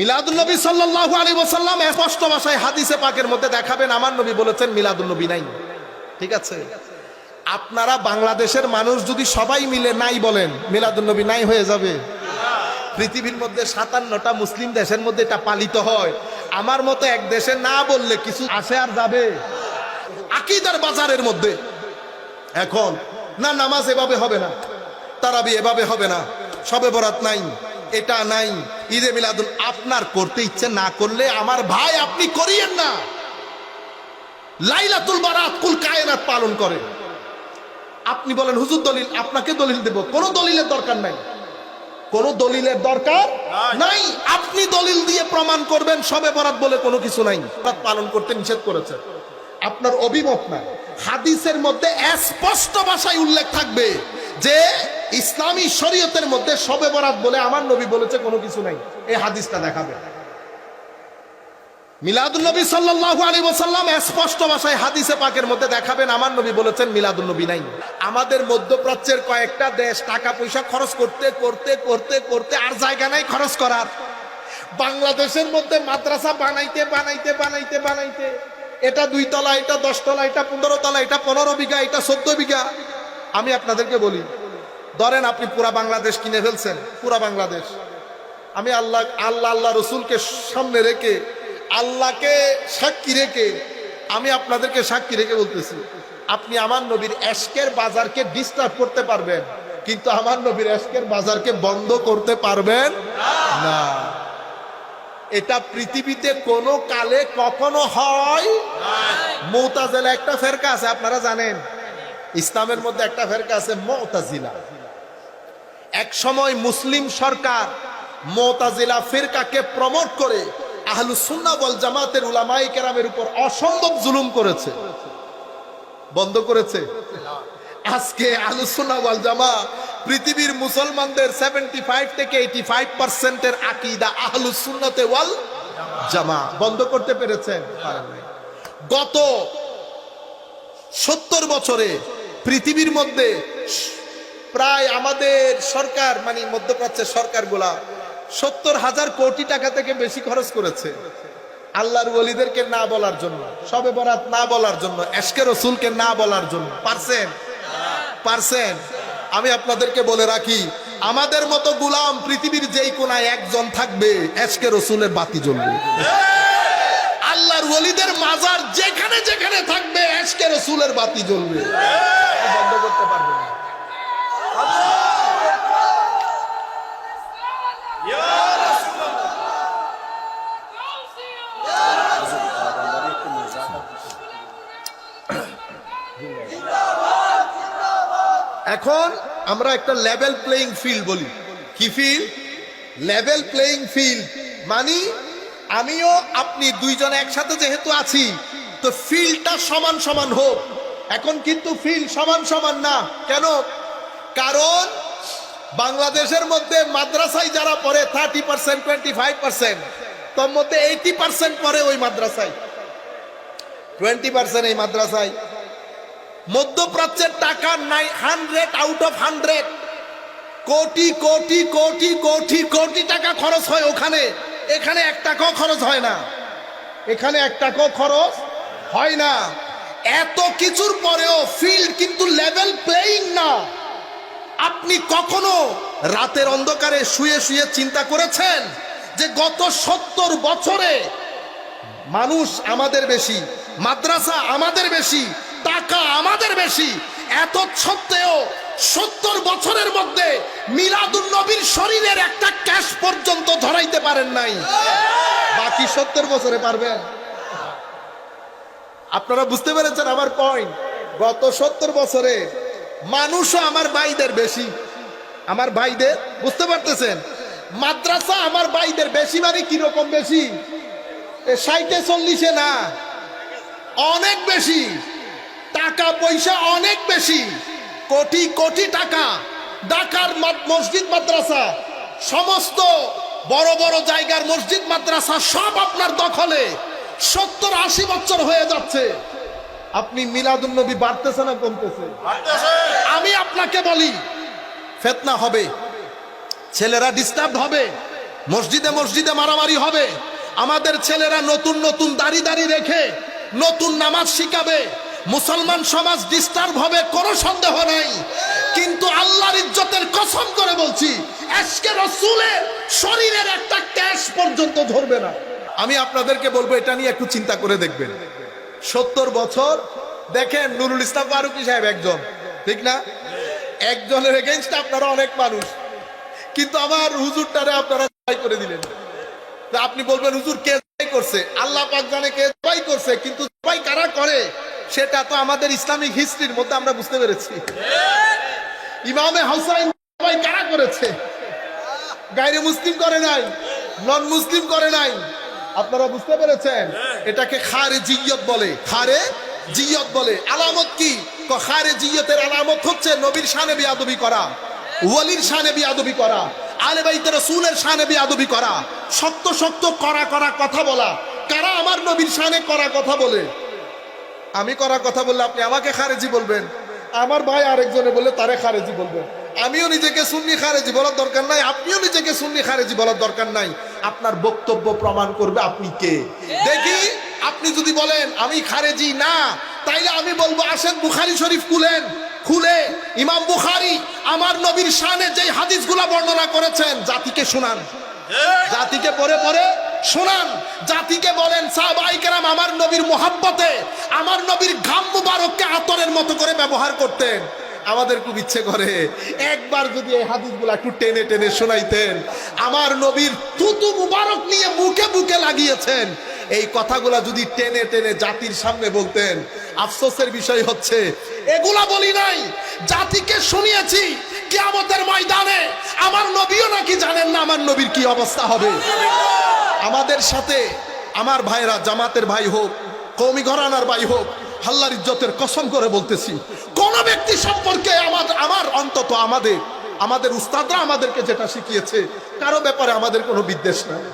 মিলাদুল্নবী সাল্লাল্লাহু আলাইহি ওয়াসাল্লাম স্পষ্ট ভাষায় হাদিসে পাকের মধ্যে দেখাবেন, আমার নবী বলেছেন মিলাদুল্নবী নাই। ঠিক আছে? আপনারা বাংলাদেশের মানুষ যদি সবাই মিলে নাই বলেন মিলাদুল্নবী নাই হয়ে যাবে। পৃথিবীর মধ্যে সাতান্নটা মুসলিম দেশের মধ্যে এটা পালিত হয়। আমার মতো এক দেশে না বললে কিছু আসে আর যাবে। আকিদার বাজারের মধ্যে। এখন, না, নামাজ এভাবে হবে না, তারাবি এভাবে হবে না, সবে বরাত নাই। এটা নাই। ঈদে মিলাদুল আপনার করতে ইচ্ছে না করলে আমার ভাই আপনি করিয়েন না। লাইলাতুল বারাত কুল কায়নাত পালন করে। আপনি বলেন হুজুর দলিল আপনাকে দলিল দেব। কোনো দলিলের দরকার নাই। কোনো দলিলের দরকার নাই। আপনি দলিল দিয়ে প্রমাণ করবেন সবে বরাত বলে কোনো কিছু নাই। বরাত পালন করতে নিষেধ করেছে। আপনার অভিমত না হাদিসের মধ্যে স্পষ্ট ভাষায় উল্লেখ থাকবে। যে ইসলামী শরীয়তের মধ্যে সবে বরাত বলে আমার নবী বলেছে, কোনো কিছু নাই। এই হাদিসটা দেখাবে। মিলাদুল নবী সাল্লাল্লাহু আলাইহি ওয়াসাল্লাম স্পষ্ট ভাষায় হাদিসে পাকের মধ্যে দেখাবেন, আমার নবী বলেছেন মিলাদুল নবী নাই। আমাদের মধ্যপ্রাচ্যের কয়েকটা দেশ টাকা পয়সা খরচ করতে করতে করতে করতে আর জায়গা নাই খরচ করার। বাংলাদেশের মধ্যে মাদ্রাসা বানাইতে বানাইতে বানাইতে বানাইতে, এটা দুই তলা, এটা দশ তলা, এটা পনেরো তলা, এটা পনেরো বিঘা, এটা চোদ্দ বিঘা। আমি আপনাদেরকে বলি, ধরেন আপনি পুরা বাংলাদেশ কিনে ফেলছেন, পুরা বাংলাদেশ। আমি আল্লাহ আল্লাহ আল্লাহ রসুলকে সামনে রেখে, আল্লাহকে সাক্ষী রেখে, আমি আপনাদেরকে সাক্ষী রেখে বলতেছি, আপনি আমার নবীর এশকের বাজারকে ডিস্টার্ব করতে পারবেন, কিন্তু আমার নবীর এশকের বাজারকে বন্ধ করতে পারবেন না। এটা পৃথিবীতে কোনো কালে কখনো হয় মৌতাজেলা একটা ফেরকা আছে, আপনারা জানেন। ইসলামের মধ্যে একটা ফেরকা আছে, মৌতাজিলা। এক সময় মুসলিম সরকার মোতাজিলা ফিরকাকে প্রমোট করে আহলু সুন্না বল জামাতের উলামাই কেরামের উপর অসম্ভব জুলুম করেছে। বন্ধ করেছে। আজকে জামা পৃথিবীর মুসলমানদের সেভেন্টি ফাইভ থেকে এইটি ফাইভ পার্সেন্টের আকিদা আহলু সুন্নাতে ওয়াল জামা বন্ধ করতে পেরেছেন? গত সত্তর বছরে পৃথিবীর মধ্যে প্রায় আমাদের সরকার মানে মধ্যপ্রাচ্যের সরকারগুলা সত্তর হাজার কোটি টাকা থেকে বেশি খরচ করেছে আল্লাহর ওলিদেরকে না বলার জন্য, সবে বরাত না বলার জন্য, এশকে রসুলকে না বলার জন্য। পারছেন? পারছেন? আমি আপনাদেরকে বলে রাখি, আমাদের মতো গুলাম পৃথিবীর যেই কোনায় একজন থাকবে, এশকে রসুলের বাতি জ্বলবে। আল্লাহর ওলিদের মাজার যেখানে যেখানে থাকবে এশকে রসুলের বাতি জ্বলবে। বন্ধ করতে পারবে এখন আমরা একটা লেভেল প্লেইং ফিল্ড বলি। কি ফিল্ড লেভেল প্লেইং ফিল্ড মানে আমিও, আপনি দুইজন একসাথে যেহেতু আছি, তো ফিল্ডটা সমান সমান হোক। এখন কিন্তু ফিল্ড সমান সমান না। কেন? কারণ বাংলাদেশের মধ্যে মাদ্রাসায় যারা পড়ে thirty percent twenty five percent তোর মধ্যে এইটি পার্সেন্ট পড়ে ওই মাদ্রাসায়। টোয়েন্টি পার্সেন্ট এই মাদ্রাসায়। মধ্যপ্রাচ্যের টাকা নাই hundred out of hundred crore crore crore crore crore টাকা খরচ হয় ওখানে। এখানে এক টাকাও খরচ হয় না। এখানে এক টাকাও খরচ হয় না। এত কিছুর পরেও ফিল্ড কিন্তু লেভেল প্লেইং না। আপনি কখনো রাতের অন্ধকারে শুয়ে শুয়ে চিন্তা করেছেন যে গত সত্তর বছরে মানুষ আমাদের বেশি, মাদ্রাসা আমাদের বেশি, টাকা আমাদের বেশি, এত সত্ত্বেও সত্তর বছরের মধ্যে মিলাদুল নবীর শরীরের একটা ক্যাশ পর্যন্ত ধরাইতে পারেন নাই। বাকি সত্তর বছরে পারবেন। আপনারা বুঝতে পেরেছেন আমার পয়েন্ট গত সত্তর বছরে মানুষও আমার ভাইদের বেশি। আমার ভাইদের? বুঝতে পারতেছেন? মাদ্রাসা আমার ভাইদের বেশি মানে কীরকম বেশি? ষাটে চল্লিশে না। অনেক বেশি। টাকা পয়সা অনেক বেশি। কোটি কোটি টাকা ঢাকার মসজিদ মাদ্রাসা সমস্ত বড় বড় জায়গার মসজিদ মাদ্রাসা সব আপনার দখলে। সত্তর আশি বছর হয়ে যাচ্ছে। আপনি মিলাদুল নবী বাড়তেছে না কমতেছে? আমি আপনাকে বলি ফেতনা হবে। ছেলেরা ডিস্টার্ব হবে। মসজিদে মসজিদে মারামারি হবে। আমাদের ছেলেরা নতুন নতুন দাড়ি দাড়ি রেখে নতুন নামাজ শিখাবে। মুসলমান সমাজ ডিস্টার্ব হবে, কোনো সন্দেহ নাই। কিন্তু আল্লাহর ইজ্জতের কসম করে বলছি, আজকে রসুলের শরীরের একটা ক্যাশ পর্যন্ত ধরবে না। আমি আপনাদেরকে বলব, এটা নিয়ে একটু চিন্তা করে দেখবেন। সত্তর বছর, দেখেন নুরুল ইসলাম ফারুকি সাহেব একজন, ঠিক না? একজনের এগেনস্ট আপনারা অনেক মানুষ। কিন্তু আমার হুজুরটারে আপনারা জবাই করে দিলেন। আপনি বলবেন, হুজুর কে করছে? আল্লাহ পাক জানে কে জবাই করছে, কিন্তু জবাই কারা করে? সেটা তো আমাদের ইসলামিক হিস্ট্রির মধ্যে আমরা বুঝতে পেরেছি। ইমামে হাউসাইন জবাই কারা করেছে? গাইরে মুসলিম করে নাই, নন মুসলিম করে নাই। আপনারা বুঝতে পেরেছেন? এটাকে খারে জিয়ত বলে। খারে জিয়ত বলে। আলামত কি? খারে জিয়তের আলামত হচ্ছে নবীর শানে বিয়াদবি করা, ওয়ালির শানে বিয়াদবি করা, আলে বাইতে রসুলের শানে বিয়াদবি করা, শক্ত শক্ত করা করা কথা বলা। কারা আমার নবীর শানে করা কথা বলে? আমি করা কথা বললে আপনি আমাকে খারেজি বলবেন? আমার ভাই আরেকজনে বললে তারে খারেজি বলবেন আমিও নিজেকে সুন্নি খারেজি বলার দরকার নাই আপনিও নিজেকে সুন্নি খারেজি বলার দরকার নাই। আপনার বক্তব্য প্রমাণ করবে আপনি কে? দেখি আপনি যদি বলেন আমি খারেজি না তাইলে আমি বলব আসেন বুখারি শরীফ খুলেন খুলে। ইমাম বুখারি আমার নবীর শানে যেই হাদিসগুলা বর্ণনা করেছেন জাতিকে শোনান। জাতিকে পরে পরে শোনান, জাতিকে বলেন সাহবাইকেরাম আমার নবীর মোহাব্বতে, আমার নবীর ঘাম মুবারককে আতরের মতো করে ব্যবহার করতেন। আমাদের খুব ইচ্ছে করে, একবার যদি এই হাদিসগুলো একটু টেনে টেনে শোনাইতেন, আমার নবীর তুতু মুবারক নিয়ে মুখে বুকে লাগিয়েছেন। এই কথাগুলা যদি টেনে টেনে জাতির সামনে বলতেন, আফসোসের বিষয় হচ্ছে, এগুলা বলি নাই, জাতিকে শুনিয়েছি, কিয়ামতের ময়দানে আমার নবীও নাকি জানেন না আমার নবীর কি অবস্থা হবে। আমাদের সাথে আমার ভাইরা জামাতের ভাই হোক কৌমি ঘরানার ভাই হোক হাল্লার ইজ্জতের কসম করে বলতেছি, কোন ব্যক্তি সম্পর্কে আমার আমার অন্তত আমাদের আমাদের উস্তাদরা আমাদেরকে যেটা শিখিয়েছে, কারও ব্যাপারে আমাদের কোনো বিদ্বেষ নাই।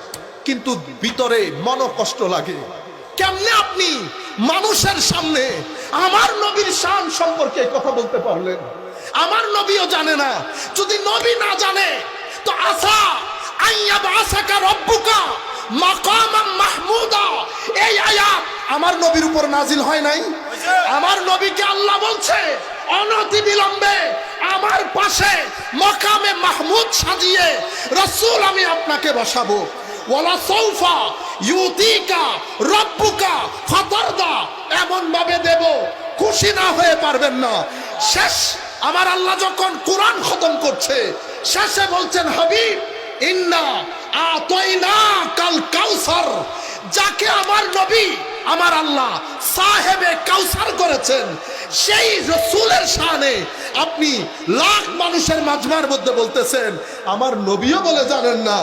কিন্তু ভিতরে মন কষ্ট লাগে। কেমনে আপনি মানুষের সামনে আমার নবীর শান সম্পর্কে কথা বলতে পারলেন? আমার নবীও জানে না। যদি নবী না জানে, তো আশা, আইয়া বাসাকা রব্বুকা মাকামাম মাহমুদা। এই আয়াত আমার নবীর উপর নাজিল হয় নাই। আমার নবীকে আল্লাহ বলছে অনতি বিলম্বে আমার পাশে মকামে মাহমুদ সাজিয়ে রসুল আমি আপনাকে বসাবো। সৌফা রব্বুকা খুশি না হয়ে পারবেন না। শেষ, আমার আল্লাহ যখন কোরআন খতম করছে, শেষে বলছেন, হাবিব, ইন্না আতইনা কাল কাউসার, যাকে আমার নবী, আমার আল্লাহ সাহেবে কাউসার করেছেন, সেই রসুলের শানে আপনি লাখ মানুষের মাজমার মধ্যে বলতেছেন, আমার নবীও বলে জানেন না,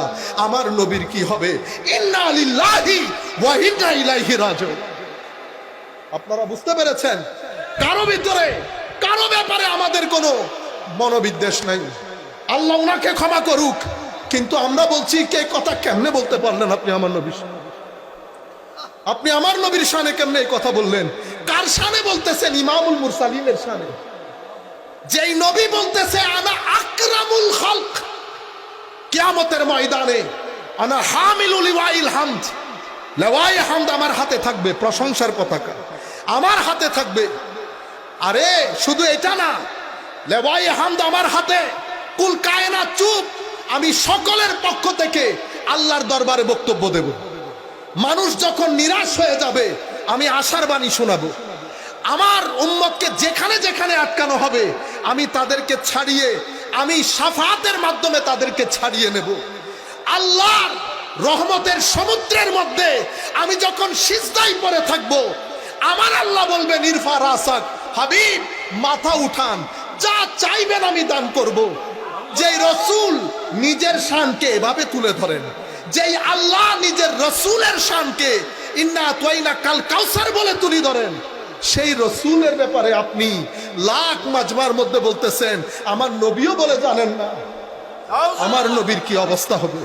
আমার নবীর কি হবে? ইন্না লিল্লাহি ওয়া ইন্না ইলাইহি আপনারা বুঝতে পেরেছেন? কারও ভিতরে, কারও ব্যাপারে আমাদের কোনো মনোবিদ্বেষ নাই। আল্লাহ ওনাকে ক্ষমা করুক। কিন্তু আমরা বলছি, কে কথা কেমনে বলতে পারলেন আপনি আমার নবীর আপনি আমার নবীর শানে কেমনে এই কথা বললেন? কার শানে বলতেছেন? ইমামুল মুরসালিনের শানে যেই নবী বলতেছে, আনা আকরামুল খালক। কিয়ামতের ময়দানে, আনা হামিলুল লিওয়াইল হামদ। লেওয়াই হামদ আমার হাতে থাকবে, প্রশংসার পতাকা আমার হাতে থাকবে। আরে, শুধু এটা না লেওয়াই হামদ আমার হাতে, কুল কায়না চুপ। আমি সকলের পক্ষ থেকে আল্লাহর দরবারে বক্তব্য দেব। মানুষ যখন নিরাশ হয়ে যাবে, আমি আশার বাণী শোনাবো। আমার উম্মতকে যেখানে যেখানে আটকানো হবে, আমি তাদেরকে ছাড়িয়ে, আমি সাফাতের মাধ্যমে তাদেরকে ছাড়িয়ে নেব। আল্লাহর রহমতের সমুদ্রের মধ্যে আমি যখন সিজদাই পরে থাকব, আমার আল্লাহ বলবেন ইরফা রাসাক, হাবিব, মাথা উঠান। যা চাইবেন আমি দান করব। যেই রসুল নিজের শানকে এভাবে তুলে ধরেন, যেই আল্লাহ নিজের রসুলের শানকে ইন্না তোয়াইনা কাল কাউসার বলে তুলে ধরেন, সেই রসুলের ব্যাপারে আপনি লাখ মাজমার মধ্যে বলতেছেন, আমার নবীও বলে জানেন না। আমার নবীর কি অবস্থা হবে?